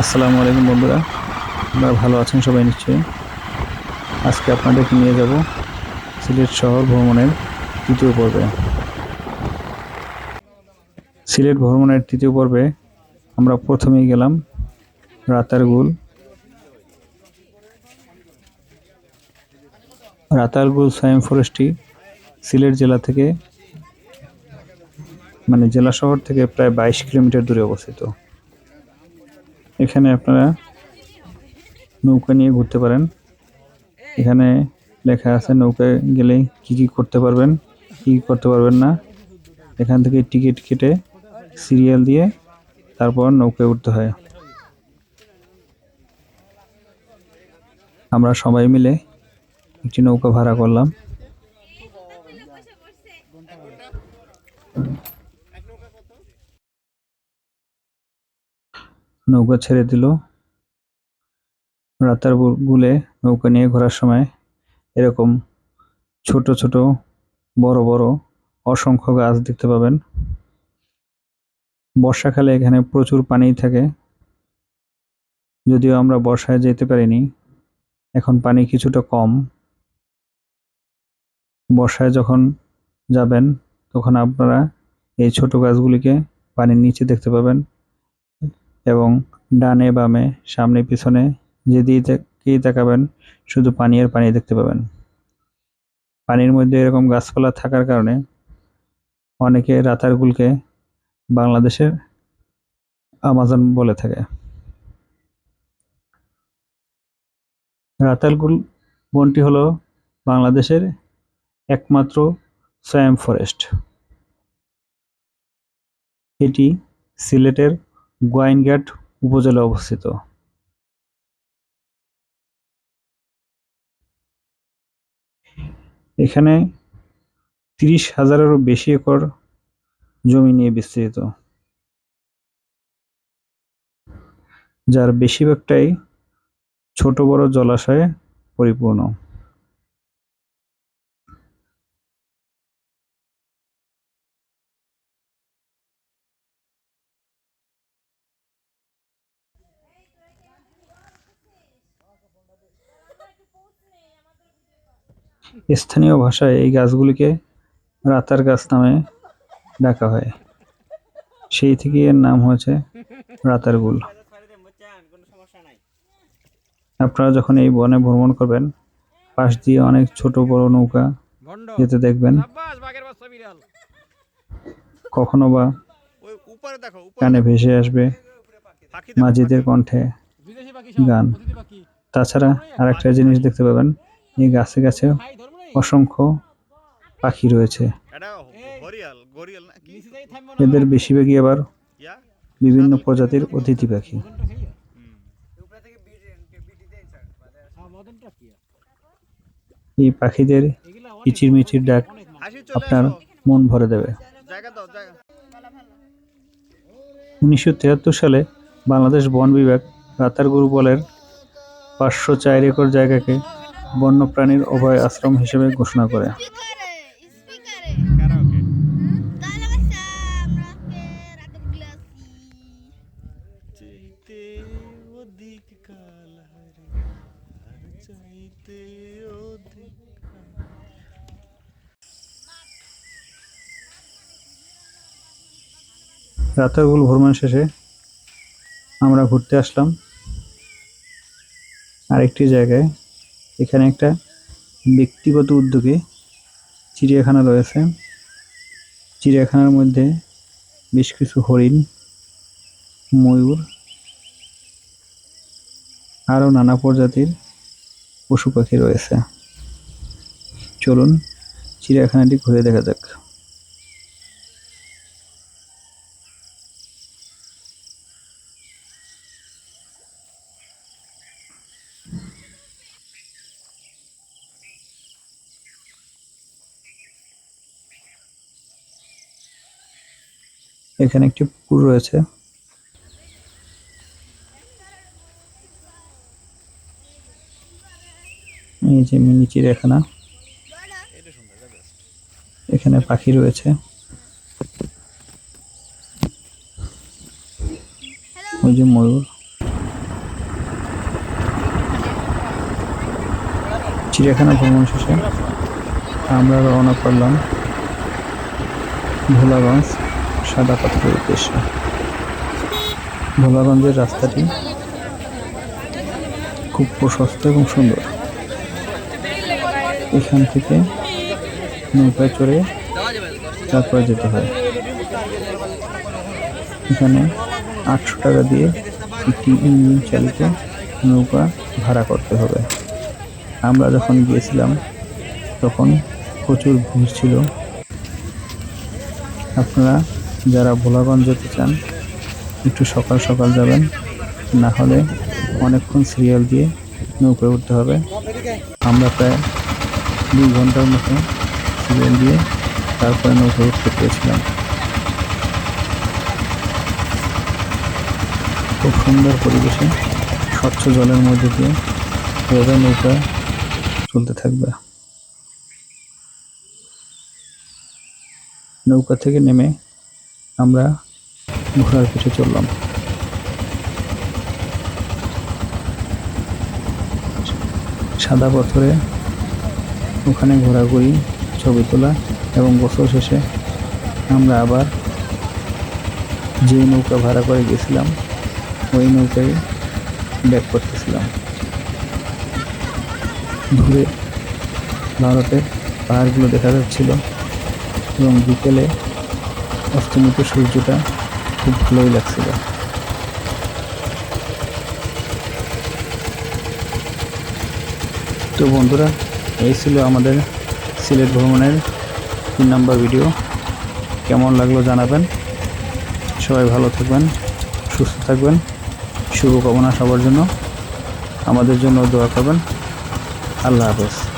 আসসালামু আলাইকুম বন্ধুরা। আপনারা ভালো আছেন সবাই নিশ্চয়ই। আজকে আপনাদেরকে নিয়ে যাব সিলেট শহর ভ্রমণের তৃতীয় পর্বে। সিলেট ভ্রমণের তৃতীয় পর্বে আমরা প্রথমেই গেলাম রাতারগুল। রাতারগুল সাইম ফরেস্টটি সিলেট জেলা থেকে মানে জেলা শহর থেকে প্রায় বাইশ কিলোমিটার দূরে অবস্থিত। এখানে আপনারা নৌকা নিয়ে ঘুরতে পারেন। এখানে লেখা আছে নৌকায় গেলে কি কি করতে পারবেন কি করতে পারবেন না। এখান থেকে টিকিট কেটে সিরিয়াল দিয়ে তারপর নৌকায় উঠতে হয়। আমরা সবাই মিলে একটি নৌকা ভাড়া করলাম। নৌকা ছেড়ে দিল। রাতার গুলে নৌকা নিয়ে ঘোরার সময় এরকম ছোট ছোট, বড় বড়, অসংখ্য গাছ দেখতে পাবেন। বর্ষাকালে এখানে প্রচুর পানি থাকে। যদিও আমরা বর্ষায় যেতে পারিনি, এখন পানি কিছুটা কম। বর্ষায় যখন যাবেন, তখন আপনারা এই ছোট গাছগুলিকে পানির নিচে দেখতে পাবেন। এবং ডানে বামে, সামনে পিছনে যেদিকেই তাকাবেন, শুধু পানি আর পানি দেখতে পাবেন। পানির মধ্যে এরকম গাছপালা থাকার কারণে অনেকে রাতারগুলকে বাংলাদেশের আমাজন বলে থাকে। রাতারগুল বনটি হলো বাংলাদেশের একমাত্র সোয়াম ফরেস্ট। এটি সিলেটের গোয়াইনঘাট উপজেলায় অবস্থিত। এখানে তিরিশ হাজারেরও বেশি একর জমি নিয়ে বিস্তৃত। যার বেশিরভাগটাই ছোট বড় জলাশয়ে পরিপূর্ণ। স্থানীয় ভাষায় এই গাছগুলিকে রাতার গাছ নামে ডাকা হয়। সেই থেকে এর নাম হয়েছে রাতারগুল আপনারা যখন এই বনে ভ্রমণ করবেন পাশ দিয়ে অনেক ছোট বড় নৌকা যেতে দেখবেন। কখনো বা উপরে কানে ভেসে আসবে মাঝিদের কণ্ঠে গান। তাছাড়া আরেকটা জিনিস দেখতে পাবেন এই গাছে গাছে অসংখ্য পাখি রয়েছে। এদের বেশিরভাগই আবার বিভিন্ন প্রজাতির অতিথি পাখি। এই পাখিদের এগুলা কিচিরমিচির ডাক আপনার মন ভরে দেবে। উনিশশো সালে বাংলাদেশ বন বিভাগ রাতারগুরু বলের পাঁচশো চার একর জায়গাকে বন্যপ্রাণীর অভয় আশ্রম হিসেবে ঘোষণা করে। রাতারগুল ভ্রমণ শেষে আমরা ঘুরতে আসলাম। আরেকটি জায়গায় এখানে একটা ব্যক্তিগত উদ্যোগে চিড়িয়াখানা রয়েছে। চিড়িয়াখানার মধ্যে বেশ কিছু হরিণ, ময়ূর আরও নানা প্রজাতির পশু পাখি রয়েছে। চলুন চিড়িয়াখানাটি ঘুরে দেখা যাক। এখানে একটি পুকুর রয়েছে। এই যে মিনি চিড়িয়াখানা এখানে পাখি রয়েছে। ওই যে ময়ূর। চিড়িয়াখানা ভ্রমণ শেষে আমরা রওনা করলাম ভোলাগঞ্জ। সাদা পাথরের উদ্দেশ্যে। ভোলাগঞ্জের রাস্তাটি খুব প্রশস্ত এবং সুন্দর। এখান থেকে নৌকায় চড়ে তারপরে যেতে হয়। এখানে আটশো টাকা দিয়ে একটি ইঞ্জিন চালিত নৌকা ভাড়া করতে হবে। আমরা যখন গিয়েছিলাম, তখন প্রচুর ভিড় ছিল। আপনারা যারা ভোলাগঞ্জ যেতে চান, একটু সকাল সকাল যাবেন। না হলে অনেকক্ষণ সিরিয়াল দিয়ে নৌকায় উঠতে হবে। আমরা প্রায় দুই ঘণ্টার মতো সিরিয়াল দিয়ে তারপরে নৌকায় উঠতে পেরেছিলাম। খুব সুন্দর পরিবেশে, স্বচ্ছ জলের মধ্যে দিয়ে এভাবে নৌকা চলতে থাকবে। নৌকা থেকে নেমে আমরা ঘোড়ার পিঠে চললাম। সাদা পাথরে ওখানে ঘোরাঘুরি ছবি তোলা এবং গোসল শেষে আমরা আবার যে নৌকা ভাড়া করে গেছিলাম, ওই নৌকায় ব্যাক করতেছিলাম। দূরে ভারতের পাহাড়গুলো দেখা যাচ্ছিল এবং বিকেলে অস্তমিত সূর্যটা খুব ভালোই লাগছিল। তো বন্ধুরা, এই ছিল আমাদের সিলেট ভ্রমণের তিন নম্বর ভিডিও কেমন লাগল জানাবেন। সবাই ভালো থাকবেন, সুস্থ থাকবেন, শুভকামনা সবার জন্য। আমাদের জন্য দোয়া করবেন। আল্লাহ হাফেজ।